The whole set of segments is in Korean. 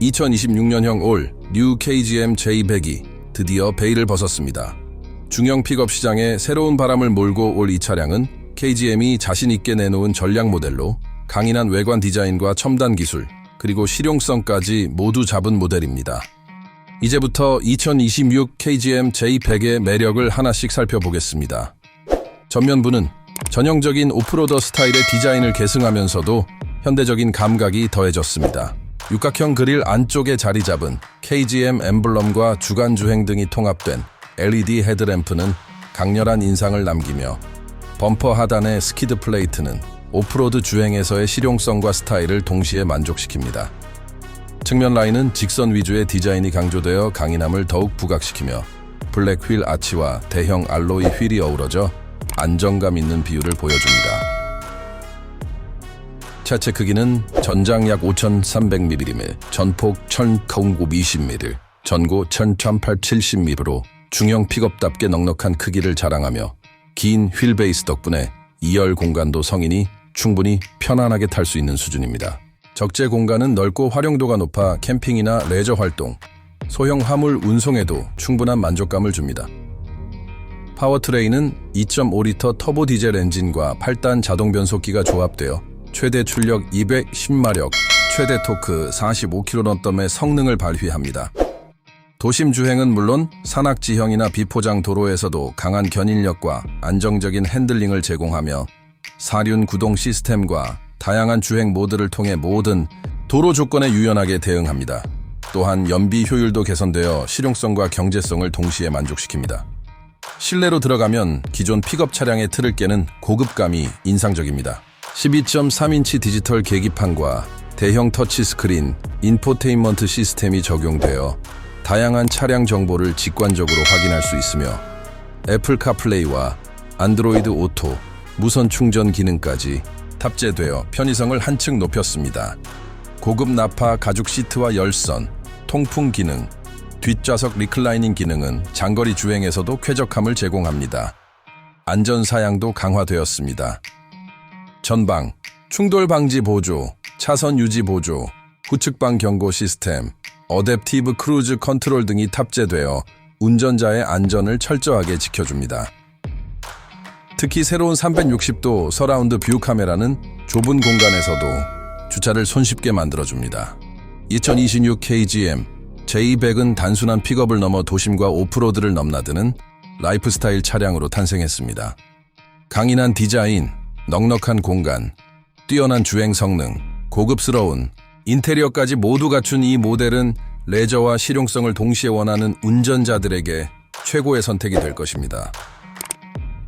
2026년형 올 뉴 KGM J100이 드디어 베일을 벗었습니다. 중형 픽업 시장에 새로운 바람을 몰고 올 이 차량은 KGM이 자신 있게 내놓은 전략 모델로 강인한 외관 디자인과 첨단 기술, 그리고 실용성까지 모두 잡은 모델입니다. 이제부터 2026 KGM J100의 매력을 하나씩 살펴보겠습니다. 전면부는 전형적인 오프로더 스타일의 디자인을 계승하면서도 현대적인 감각이 더해졌습니다. 육각형 그릴 안쪽에 자리 잡은 KGM 엠블럼과 주간 주행 등이 통합된 LED 헤드램프는 강렬한 인상을 남기며 범퍼 하단의 스키드 플레이트는 오프로드 주행에서의 실용성과 스타일을 동시에 만족시킵니다. 측면 라인은 직선 위주의 디자인이 강조되어 강인함을 더욱 부각시키며 블랙 휠 아치와 대형 알로이 휠이 어우러져 안정감 있는 비율을 보여줍니다. 차체 크기는 전장 약 5,300mm, 전폭 1,020mm, 전고 1,1870mm로 중형 픽업답게 넉넉한 크기를 자랑하며 긴 휠 베이스 덕분에 2열 공간도 성인이 충분히 편안하게 탈 수 있는 수준입니다. 적재 공간은 넓고 활용도가 높아 캠핑이나 레저 활동, 소형 화물 운송에도 충분한 만족감을 줍니다. 파워트레인은 2.5리터 터보 디젤 엔진과 8단 자동 변속기가 조합되어 최대 출력 210마력, 최대 토크 45kg의 성능을 발휘합니다. 도심 주행은 물론 산악 지형이나 비포장 도로에서도 강한 견인력과 안정적인 핸들링을 제공하며 사륜 구동 시스템과 다양한 주행 모드를 통해 모든 도로 조건에 유연하게 대응합니다. 또한 연비 효율도 개선되어 실용성과 경제성을 동시에 만족시킵니다. 실내로 들어가면 기존 픽업 차량의 틀을 깨는 고급감이 인상적입니다. 12.3인치 디지털 계기판과 대형 터치 스크린, 인포테인먼트 시스템이 적용되어 다양한 차량 정보를 직관적으로 확인할 수 있으며 애플 카플레이와 안드로이드 오토, 무선 충전 기능까지 탑재되어 편의성을 한층 높였습니다. 고급 나파 가죽 시트와 열선, 통풍 기능, 뒷좌석 리클라이닝 기능은 장거리 주행에서도 쾌적함을 제공합니다. 안전 사양도 강화되었습니다. 전방, 충돌 방지 보조, 차선 유지 보조, 후측방 경고 시스템, 어댑티브 크루즈 컨트롤 등이 탑재되어 운전자의 안전을 철저하게 지켜줍니다. 특히 새로운 360도 서라운드 뷰 카메라는 좁은 공간에서도 주차를 손쉽게 만들어줍니다. 2026 KGM J100은 단순한 픽업을 넘어 도심과 오프로드를 넘나드는 라이프스타일 차량으로 탄생했습니다. 강인한 디자인, 넉넉한 공간, 뛰어난 주행 성능, 고급스러운 인테리어까지 모두 갖춘 이 모델은 레저와 실용성을 동시에 원하는 운전자들에게 최고의 선택이 될 것입니다.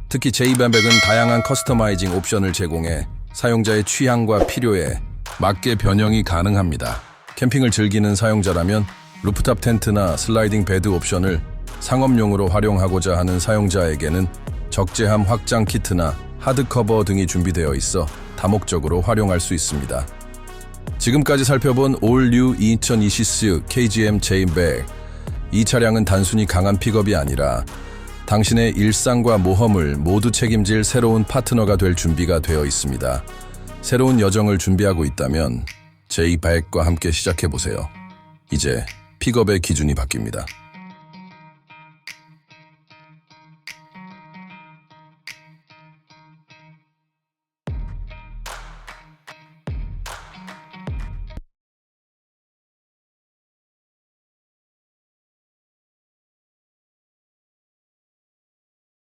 특히 J100은 다양한 커스터마이징 옵션을 제공해 사용자의 취향과 필요에 맞게 변형이 가능합니다. 캠핑을 즐기는 사용자라면 루프탑 텐트나 슬라이딩 베드 옵션을 상업용으로 활용하고자 하는 사용자에게는 적재함 확장 키트나 하드커버 등이 준비되어 있어 다목적으로 활용할 수 있습니다. 지금까지 살펴본 올뉴 2026 KGM J100 이 차량은 단순히 강한 픽업이 아니라 당신의 일상과 모험을 모두 책임질 새로운 파트너가 될 준비가 되어 있습니다. 새로운 여정을 준비하고 있다면 J100과 함께 시작해 보세요. 이제 픽업의 기준이 바뀝니다.